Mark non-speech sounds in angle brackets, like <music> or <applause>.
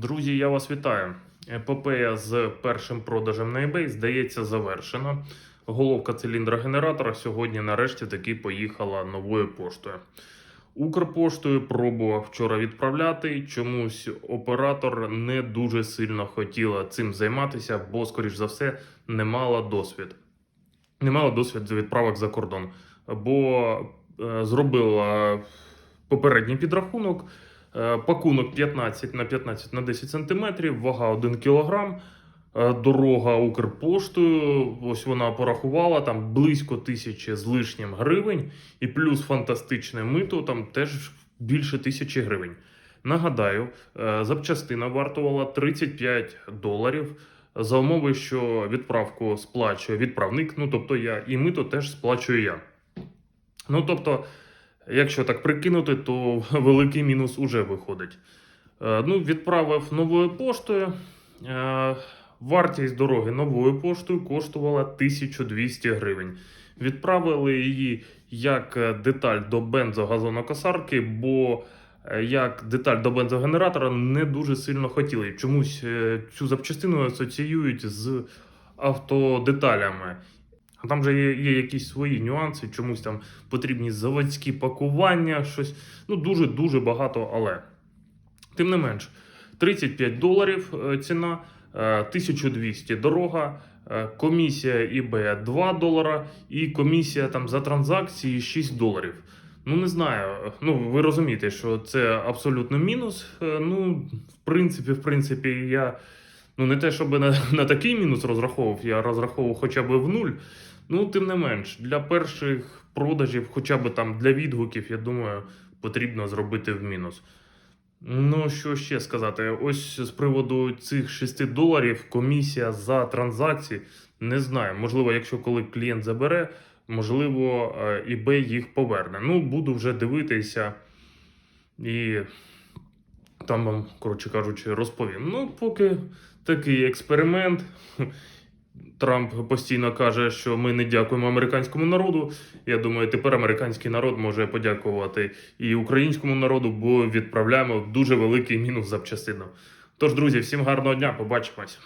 Друзі, я вас вітаю. Епопея з першим продажем на eBay, здається, завершена. Головка циліндра генератора сьогодні нарешті таки поїхала новою поштою. Укрпоштою пробував вчора відправляти. Чомусь оператор не дуже сильно хотіла цим займатися, бо, скоріш за все, не мала досвід. Не мала досвід відправок за кордон, бо е, зробила попередній підрахунок. Е, Пакунок 15 на 15 на 10 см, вага 1 кг. Е, Дорога Укрпоштою, ось вона порахувала там близько тисячі з лишнім гривень, і плюс фантастичне мито там теж більше тисячі гривень. Нагадаю, е, запчастина вартувала 35 доларів. За умови, що відправку сплачує відправник, ну тобто я, і мито теж сплачую я. Ну тобто, якщо так прикинути, то <laughs> великий мінус уже виходить. Е, Ну, відправив новою поштою. Е, Вартість дороги новою поштою коштувала 1200 гривень. Відправили її як е, деталь до бензогазонокосарки, бо як деталь до бензогенератора не дуже сильно хотіли. Чомусь цю запчастину асоціюють з автодеталями. А там же є, є якісь свої нюанси, чомусь там потрібні заводські пакування, щось. Ну, дуже-дуже багато, але. Тим не менш, 35 доларів е, ціна, е, 1200 дорога, е, комісія eBay 2 долара і комісія там за транзакції 6 доларів. Ну, не знаю. Ну, ви розумієте, що це абсолютно мінус. Е, Ну, в принципі, в принципі, я ну не те, щоб на, на такий мінус розраховував, я розраховував хоча б в нуль. Ну, тим не менш, для перших продажів, хоча б там для відгуків, я думаю, потрібно зробити в мінус. Ну, що ще сказати? Ось з приводу цих 6 доларів комісія за транзакції. Не знаю. Можливо, якщо коли клієнт забере, можливо, е, eBay їх поверне. Ну, буду вже дивитися і там вам, коротше кажучи, розповім. Ну, поки такий експеримент. Трамп постійно каже, що ми не дякуємо американському народу. Я думаю, тепер американський народ може подякувати і українському народу, бо відправляємо дуже великий мінус запчастину. Тож, друзі, всім гарного дня, побачимось.